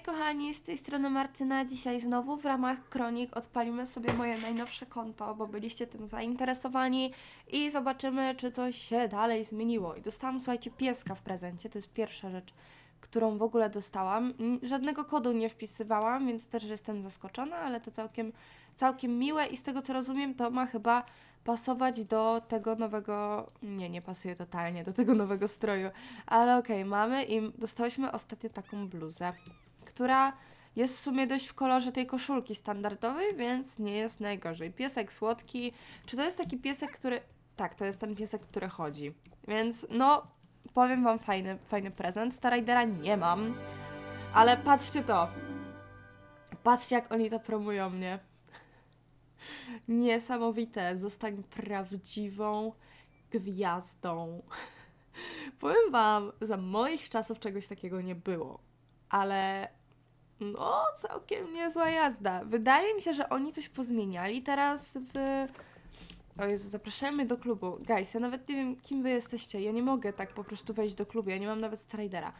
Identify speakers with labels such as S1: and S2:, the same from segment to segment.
S1: Kochani, z tej strony Martyna. Dzisiaj znowu w ramach Kronik odpalimy sobie moje najnowsze konto, bo byliście tym zainteresowani i zobaczymy, czy coś się dalej zmieniło. I dostałam, słuchajcie, pieska w prezencie. To jest pierwsza rzecz, którą w ogóle dostałam. Mm, Żadnego kodu nie wpisywałam, więc też jestem zaskoczona, ale to całkiem, całkiem miłe i z tego co rozumiem, to ma chyba pasować do tego nowego. Nie, nie pasuje totalnie do tego nowego stroju. Ale okej, mamy i dostałyśmy ostatnio taką bluzę, która jest w sumie dość w kolorze tej koszulki standardowej, więc nie jest najgorzej. Piesek słodki. Czy to jest taki piesek, który. Tak, to jest ten piesek, który chodzi. Więc no, powiem wam fajny, fajny prezent. Starridera nie mam, ale patrzcie to. Patrzcie, jak oni to promują mnie. Niesamowite. Zostań prawdziwą gwiazdą. Powiem wam, za moich czasów czegoś takiego nie było, ale no, całkiem niezła jazda. Wydaje mi się, że oni coś pozmieniali teraz w... O Jezu, zapraszamy do klubu. Guys, ja nawet nie wiem, kim wy jesteście. Ja nie mogę tak po prostu wejść do klubu, ja nie mam nawet Stridera.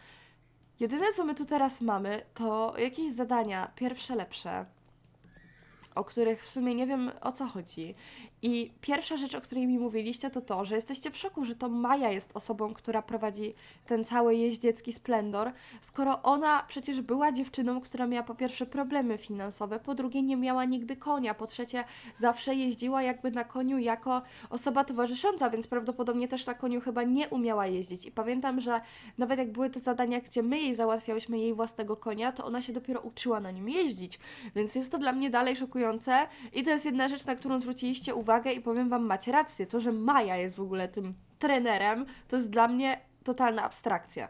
S1: Jedyne, co my tu teraz mamy, to jakieś zadania, pierwsze lepsze, o których w sumie nie wiem o co chodzi. I pierwsza rzecz, o której mi mówiliście, to to, że jesteście w szoku, że to Maja jest osobą, która prowadzi ten cały jeździecki splendor, skoro ona przecież była dziewczyną, która miała po pierwsze problemy finansowe, po drugie nie miała nigdy konia, po trzecie zawsze jeździła jakby na koniu jako osoba towarzysząca, więc prawdopodobnie też na koniu chyba nie umiała jeździć. I pamiętam, że nawet jak były te zadania, gdzie my jej załatwiałyśmy jej własnego konia, to ona się dopiero uczyła na nim jeździć. Więc jest to dla mnie dalej szokujące i to jest jedna rzecz, na którą zwróciliście uwagę i powiem Wam, macie rację, to, że Maja jest w ogóle tym trenerem, to jest dla mnie totalna abstrakcja.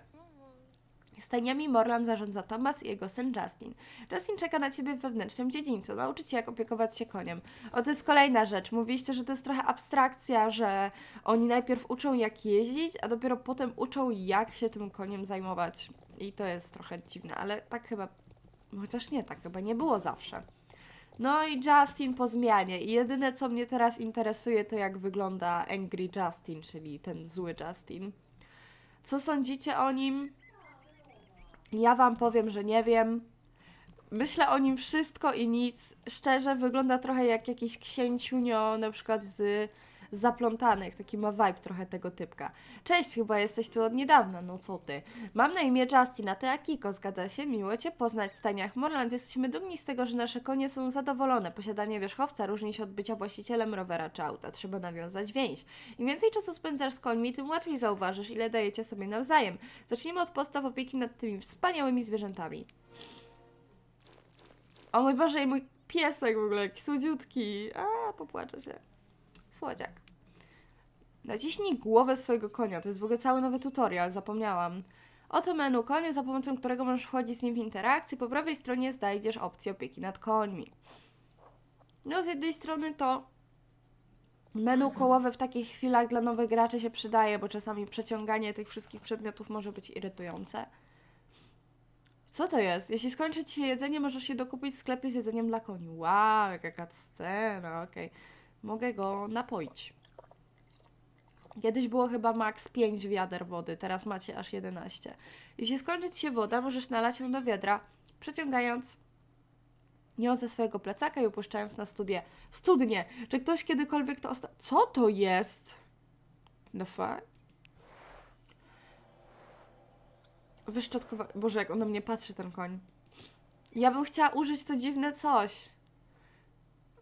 S1: Stajniami Morland zarządza Thomas i jego syn Justin. Justin czeka na ciebie w wewnętrznym dziedzińcu, nauczy cię jak opiekować się koniem. O, to jest kolejna rzecz. Mówiliście, że to jest trochę abstrakcja, że oni najpierw uczą jak jeździć, a dopiero potem uczą jak się tym koniem zajmować. I to jest trochę dziwne, ale tak chyba, chociaż nie, tak chyba nie było zawsze. No i Justin po zmianie. I jedyne co mnie teraz interesuje to jak wygląda Angry Justin, czyli ten zły Justin. Co sądzicie o nim? Ja wam powiem, że nie wiem. Myślę o nim wszystko i nic. Szczerze, wygląda trochę jak jakiś księciunio, na przykład z zaplątanych. Taki ma vibe trochę tego typka. Cześć, chyba jesteś tu od niedawna, no co ty. Mam na imię Justin, a ty Akiko, zgadza się? Miło cię poznać w stajniach Morland. Jesteśmy dumni z tego, że nasze konie są zadowolone. Posiadanie wierzchowca różni się od bycia właścicielem rowera czy auta. Trzeba nawiązać więź. Im więcej czasu spędzasz z końmi, tym łatwiej zauważysz, ile dajecie sobie nawzajem. Zacznijmy od postaw opieki nad tymi wspaniałymi zwierzętami. O mój Boże, i mój piesek w ogóle, jaki słodziutki. A, popłaczę się. Słodziak. Naciśnij głowę swojego konia. To jest w ogóle cały nowy tutorial, zapomniałam. Oto menu konia, za pomocą którego możesz wchodzić z nim w interakcję. Po prawej stronie znajdziesz opcję opieki nad końmi. No, z jednej strony to menu kołowe w takich chwilach dla nowych graczy się przydaje, bo czasami przeciąganie tych wszystkich przedmiotów może być irytujące. Co to jest? Jeśli skończy ci się jedzenie, możesz się dokupić w sklepie z jedzeniem dla koni. Wow, jaka scena, okej. Mogę go napoić. Kiedyś było chyba maks 5 wiader wody, teraz macie aż 11. Jeśli skończy ci się woda, możesz nalać ją do wiadra, przeciągając nią ze swojego plecaka i upuszczając na studię. Studnie! Czy ktoś kiedykolwiek to. Co to jest? The fuck? Wyszczotkowa... Boże, jak on na mnie patrzy, ten koń. Ja bym chciała użyć to dziwne coś.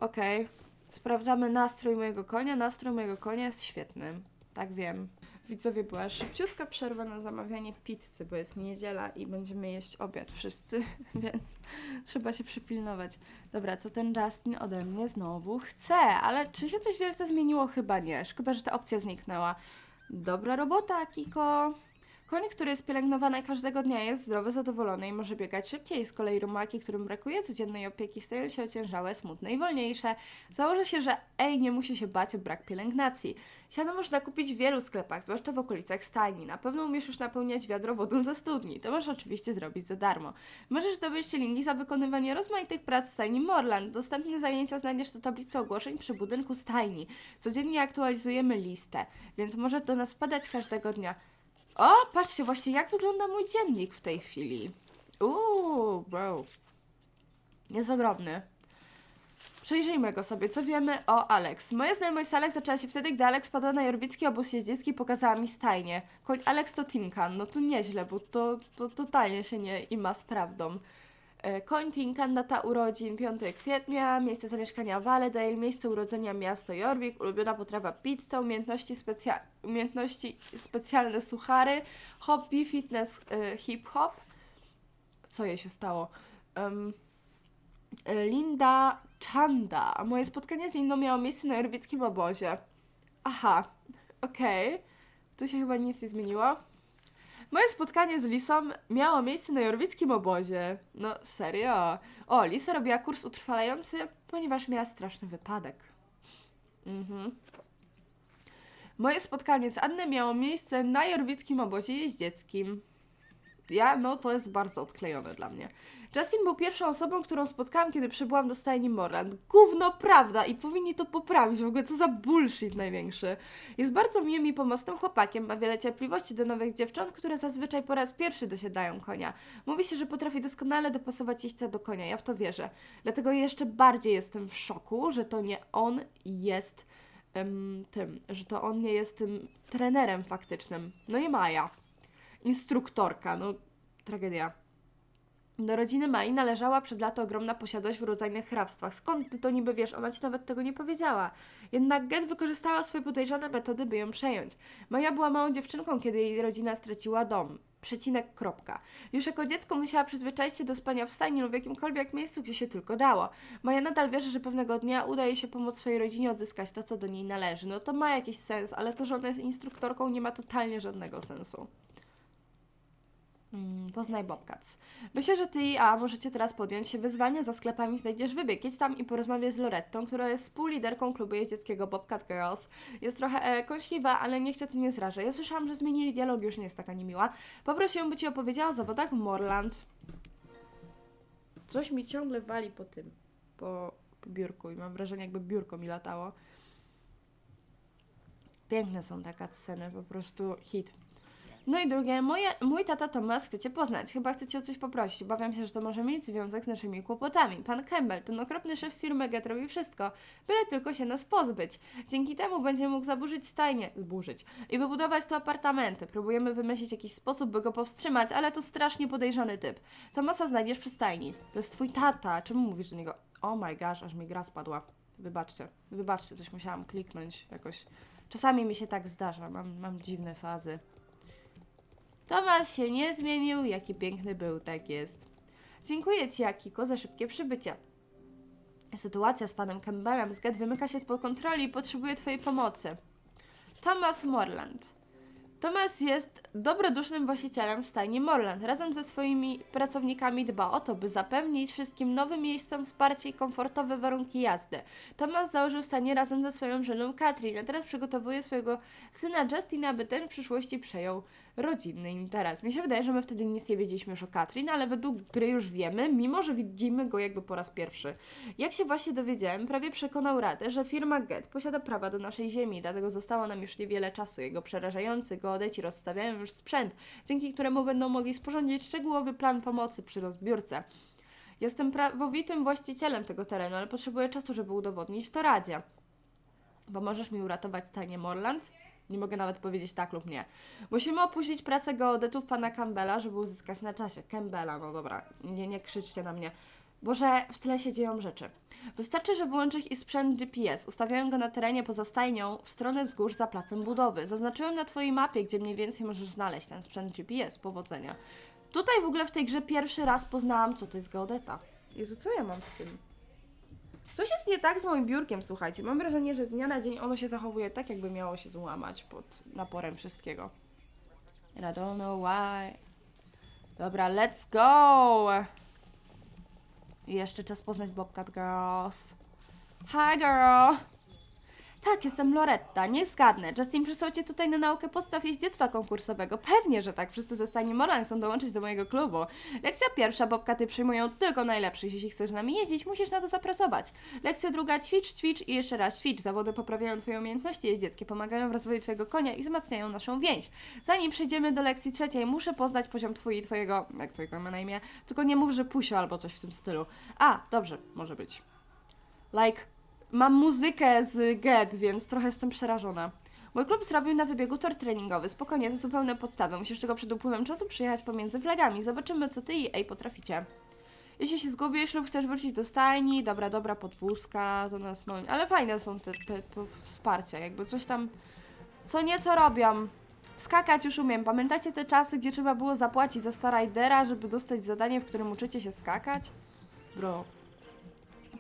S1: Okej. Sprawdzamy nastrój mojego konia. Nastrój mojego konia jest świetny. Tak wiem. Widzowie, była szybciutka przerwa na zamawianie pizzy, bo jest niedziela i będziemy jeść obiad wszyscy, więc trzeba się przypilnować. Dobra, co ten Justin ode mnie znowu chce? Ale czy się coś wielce zmieniło? Chyba nie. Szkoda, że ta opcja zniknęła. Dobra robota, Kiko. Koń, który jest pielęgnowany każdego dnia, jest zdrowy, zadowolony i może biegać szybciej. Z kolei rumaki, którym brakuje codziennej opieki, stają się ociężałe, smutne i wolniejsze. Założę się, że ej, nie musi się bać o brak pielęgnacji. Siano można kupić w wielu sklepach, zwłaszcza w okolicach stajni. Na pewno umiesz już napełniać wiadro wodą ze studni. To możesz oczywiście zrobić za darmo. Możesz zdobyć linki za wykonywanie rozmaitych prac w stajni Morland. Dostępne zajęcia znajdziesz na tablicy ogłoszeń przy budynku stajni. Codziennie aktualizujemy listę, więc możesz do nas wpadać każdego dnia. O, patrzcie właśnie, jak wygląda mój dziennik w tej chwili. Uuu, bro. Jest ogromny. Przejrzyjmy go sobie. Co wiemy o Alex? Moja znajomość z Alex zaczęła się wtedy, gdy Alex padła na jorwicki obóz jeździecki i pokazała mi stajnię. Koń Alex to Tinkan. No to nieźle, bo to, to totalnie się nie ima z prawdą. E, Koń Tinkan, data urodzin 5 kwietnia, miejsce zamieszkania Valedale, miejsce urodzenia miasto Jorvik, ulubiona potrawa pizza, umiejętności, specja- umiejętności specjalne suchary, hobby, fitness, e, hip-hop. Co jej się stało? E, Linda Chanda. Moje spotkanie z Lindą miało miejsce na jorwickim obozie. Aha, okej. Tu się chyba nic nie zmieniło. Moje spotkanie z Lisą miało miejsce na jorwickim obozie. No, serio. O, Lisa robiła kurs utrwalający, ponieważ miała straszny wypadek. Mhm. Moje spotkanie z Annem miało miejsce na jorwickim obozie jeździeckim. Ja, no to jest bardzo odklejone dla mnie. Justin był pierwszą osobą, którą spotkałam, kiedy przybyłam do stajni Morland. Gówno prawda i powinni to poprawić, w ogóle co za bullshit największy. Jest bardzo miłym i pomocnym chłopakiem, ma wiele cierpliwości do nowych dziewcząt, które zazwyczaj po raz pierwszy dosiadają konia. Mówi się, że potrafi doskonale dopasować jeźdźca do konia, ja w to wierzę. Dlatego jeszcze bardziej jestem w szoku, że to nie on jest em, tym, że to on nie jest tym trenerem faktycznym. No i Maja. Instruktorka, no tragedia. Do rodziny Mai należała przed laty ogromna posiadłość w rodzajnych hrabstwach. Skąd ty to niby wiesz? Ona ci nawet tego nie powiedziała. Jednak Get wykorzystała swoje podejrzane metody, by ją przejąć. Maja była małą dziewczynką, kiedy jej rodzina straciła dom. Przecinek, kropka. Już jako dziecko musiała przyzwyczaić się do spania w stajni lub w jakimkolwiek miejscu, gdzie się tylko dało. Maja nadal wierzy, że pewnego dnia uda jej się pomóc swojej rodzinie odzyskać to, co do niej należy. No to ma jakiś sens, ale to, że ona jest instruktorką, nie ma totalnie żadnego sensu. Mm, poznaj Bobcats. Myślę, że ty i A możecie teraz podjąć się wyzwania za sklepami, znajdziesz wybieg. Jedź tam i porozmawiaj z Lorettą, która jest współliderką klubu jeździeckiego Bobcat Girls. Jest trochę e, kąśliwa, ale niech cię to nie zraża. Ja słyszałam, że zmienili dialog, już nie jest taka niemiła. Poproszę ją, by ci opowiedziała o zawodach Morland. Coś mi ciągle wali po tym, po, po biurku i mam wrażenie, jakby biurko mi latało. Piękne są te sceny, po prostu hit. No i drugie, moje, mój tata Tomas chce Cię poznać. Chyba chce Cię o coś poprosić. Obawiam się, że to może mieć związek z naszymi kłopotami. Pan Campbell, ten okropny szef firmy Get robi wszystko, byle tylko się nas pozbyć. Dzięki temu będzie mógł zaburzyć stajnię, zburzyć i wybudować tu apartamenty. Próbujemy wymyślić jakiś sposób, by go powstrzymać, ale to strasznie podejrzany typ. Tomasa znajdziesz przy stajni. To jest Twój tata. Czemu mówisz do niego? Oh my gosh, aż mi gra spadła. Wybaczcie, wybaczcie, coś musiałam kliknąć jakoś. Czasami mi się tak zdarza, mam, mam dziwne fazy. Tomasz się nie zmienił, jaki piękny był, tak jest. Dziękuję Ci, Akiko, za szybkie przybycie. Sytuacja z panem Campbellem z Get wymyka się pod kontroli i potrzebuje Twojej pomocy. Thomas Morland. Thomas jest dobrodusznym właścicielem stajni Morland. Razem ze swoimi pracownikami dba o to, by zapewnić wszystkim nowym miejscom wsparcie i komfortowe warunki jazdy. Thomas założył stajnię razem ze swoją żoną Katrin, a teraz przygotowuje swojego syna Justina, by ten w przyszłości przejął rodzinny interes. Mi się wydaje, że my wtedy nic nie wiedzieliśmy już o Katrin, ale według gry już wiemy, mimo że widzimy go jakby po raz pierwszy. Jak się właśnie dowiedziałem, prawie przekonał Radę, że firma Get posiada prawa do naszej ziemi, dlatego zostało nam już niewiele czasu. Jego przerażający geodeci rozstawiają już sprzęt, dzięki któremu będą mogli sporządzić szczegółowy plan pomocy przy rozbiórce. Jestem prawowitym właścicielem tego terenu, ale potrzebuję czasu, żeby udowodnić to Radzie. Pomożesz mi uratować stajnię Morland? Nie mogę nawet powiedzieć tak lub nie. Musimy opuścić pracę geodetów pana Campbella, żeby uzyskać na czasie. Campbella, no dobra, nie, nie krzyczcie na mnie. Boże, w tle się dzieją rzeczy. Wystarczy, że włączę ich sprzęt GPS. Ustawiałem go na terenie poza stajnią, w stronę wzgórz za placem budowy. Zaznaczyłem na Twojej mapie, gdzie mniej więcej możesz znaleźć ten sprzęt GPS. Powodzenia. Tutaj w ogóle w tej grze pierwszy raz poznałam, co to jest geodeta. Jezu, co ja mam z tym? Coś jest nie tak z moim biurkiem, słuchajcie. Mam wrażenie, że z dnia na dzień ono się zachowuje tak, jakby miało się złamać pod naporem wszystkiego. And I don't know why. Dobra, let's go! I jeszcze czas poznać Bobcat Girls. Hi girl! Tak, jestem Loretta, nie zgadnę. Justin przysłał cię tutaj na naukę podstaw jeździectwa konkursowego. Pewnie, że tak. Wszyscy ze stani Morlang chcą dołączyć do mojego klubu. Lekcja pierwsza, bobkaty przyjmują tylko najlepszych. Jeśli chcesz z nami jeździć, musisz na to zapracować. Lekcja druga, ćwicz, ćwicz i jeszcze raz ćwicz. Zawody poprawiają twoje umiejętności jeździeckie, pomagają w rozwoju twojego konia i wzmacniają naszą więź. Zanim przejdziemy do lekcji trzeciej, muszę poznać poziom twój i twojego... jak twojego ma na imię? Tylko nie mów, że pusio albo coś w tym stylu. A, dobrze, może być. Like, mam muzykę z Get, więc trochę jestem przerażona. Mój klub zrobił na wybiegu tor treningowy. Spokojnie, to zupełne podstawy. Musisz tylko przed upływem czasu przyjechać pomiędzy flagami. Zobaczymy, co ty i Ej potraficie. Jeśli się zgubisz lub chcesz wrócić do stajni, dobra, dobra, podwózka, to nas mamy. Ale fajne są te, te, wsparcia, jakby coś tam, co nieco robią. Skakać już umiem. Pamiętacie te czasy, gdzie trzeba było zapłacić za Starridera, żeby dostać zadanie, w którym uczycie się skakać? Bro,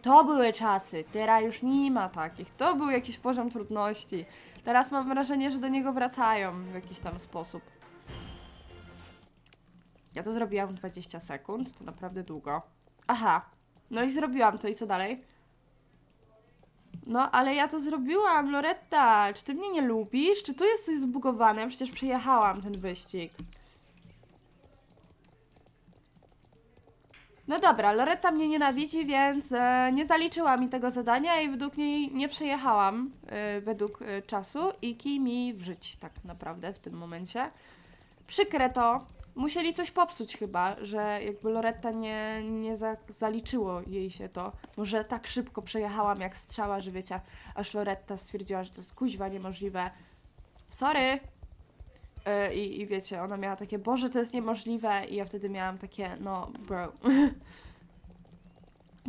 S1: to były czasy, teraz już nie ma takich. To był jakiś poziom trudności. Teraz mam wrażenie, że do niego wracają w jakiś tam sposób. Ja to zrobiłam w 20 sekund, to naprawdę długo. Aha, no i zrobiłam to i co dalej? No, ale ja to zrobiłam, Loretta. Czy ty mnie nie lubisz? Czy tu jest coś zbugowane? Przecież przejechałam ten wyścig. No dobra, Loretta mnie nienawidzi, więc e, nie zaliczyła mi tego zadania i według niej nie przejechałam e, według e, czasu i kij mi wrzyć tak naprawdę w tym momencie. Przykre to. Musieli coś popsuć chyba, że jakby Loretta nie, nie za, zaliczyło jej się to. Może tak szybko przejechałam jak strzała, że wiecie, aż Loretta stwierdziła, że to jest kuźwa niemożliwe. Sorry, E, I, I wiecie, ona miała takie, Boże, to jest niemożliwe. I ja wtedy miałam takie, no, bro.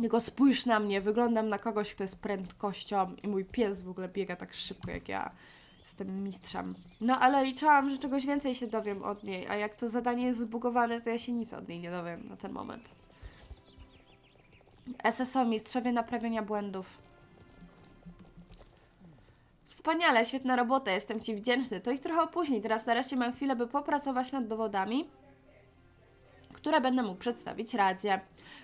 S1: Tylko spójrz na mnie, wyglądam na kogoś, kto jest prędkością i mój pies w ogóle biega tak szybko jak ja. Jestem mistrzem. No ale liczyłam, że czegoś więcej się dowiem od niej, a jak to zadanie jest zbugowane, to ja się nic od niej nie dowiem na ten moment. SSO, mistrzowie naprawienia błędów. Wspaniale, świetna robota, jestem Ci wdzięczny. To ich trochę opóźni. Teraz nareszcie mam chwilę, by popracować nad dowodami, które będę mógł przedstawić Radzie.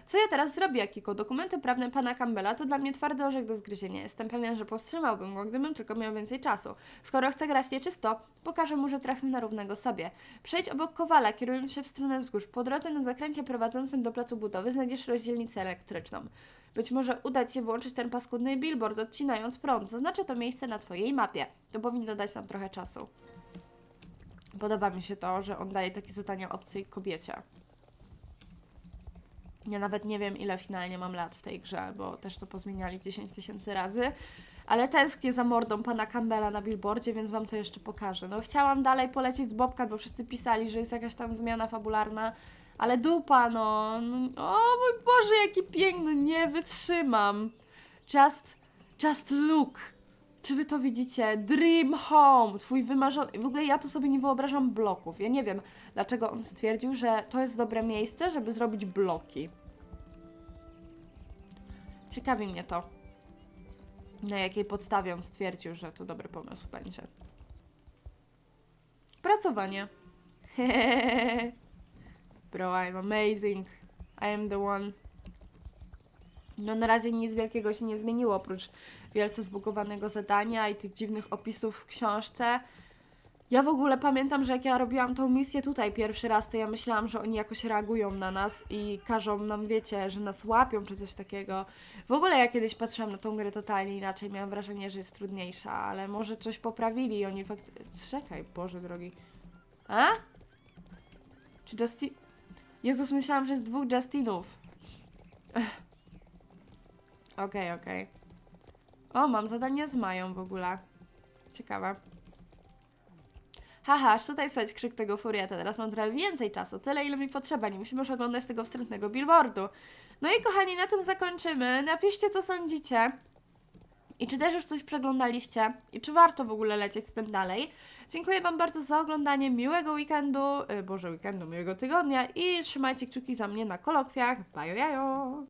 S1: Co ja teraz zrobię, Akiko? Dokumenty prawne pana Campbella to dla mnie twardy orzech do zgryzienia. Jestem pewien, że powstrzymałbym go, gdybym tylko miał więcej czasu. Skoro chce grać nieczysto, pokażę mu, że trafił na równego sobie. Przejdź obok Kowala, kierując się w stronę wzgórz. Po drodze na zakręcie prowadzącym do placu budowy znajdziesz rozdzielnicę elektryczną. Być może uda Ci się włączyć ten paskudny billboard, odcinając prąd. Zaznaczę to miejsce na Twojej mapie. To powinno dać nam trochę czasu. Podoba mi się to, że on daje takie zadania obcej kobiecie. Ja nawet nie wiem, ile finalnie mam lat w tej grze, bo też to pozmieniali 10 tysięcy razy. Ale tęsknię za mordą pana Campbella na billboardzie, więc wam to jeszcze pokażę. No chciałam dalej polecieć z Bobcat, bo wszyscy pisali, że jest jakaś tam zmiana fabularna, ale dupa, no. no o mój Boże, jaki piękny, nie wytrzymam. Just, just look. Czy wy to widzicie? Dream Home, twój wymarzony. W ogóle ja tu sobie nie wyobrażam bloków. Ja nie wiem, dlaczego on stwierdził, że to jest dobre miejsce, żeby zrobić bloki. Ciekawi mnie to. Na jakiej podstawie on stwierdził, że to dobry pomysł będzie. Pracowanie. Bro, I'm amazing. I am the one. No na razie nic wielkiego się nie zmieniło, oprócz wielce zbugowanego zadania i tych dziwnych opisów w książce. Ja w ogóle pamiętam, że jak ja robiłam tą misję tutaj pierwszy raz, to ja myślałam, że oni jakoś reagują na nas i każą nam, wiecie, że nas łapią czy coś takiego. W ogóle ja kiedyś patrzyłam na tą grę totalnie inaczej, miałam wrażenie, że jest trudniejsza, ale może coś poprawili i oni faktycznie... Czekaj, Boże drogi. A? Czy Justin... Jezus, myślałam, że jest dwóch Justinów. Okej, okej. O, mam zadanie z Mają w ogóle. Ciekawe. Haha, tutaj słychać krzyk tego furiata. Teraz mam trochę więcej czasu. Tyle, ile mi potrzeba. Nie musimy już oglądać tego wstrętnego billboardu. No i kochani, na tym zakończymy. Napiszcie, co sądzicie. I czy też już coś przeglądaliście? I czy warto w ogóle lecieć z tym dalej? Dziękuję Wam bardzo za oglądanie. Miłego weekendu, y, Boże weekendu, miłego tygodnia i trzymajcie kciuki za mnie na kolokwiach. Bajo jajo!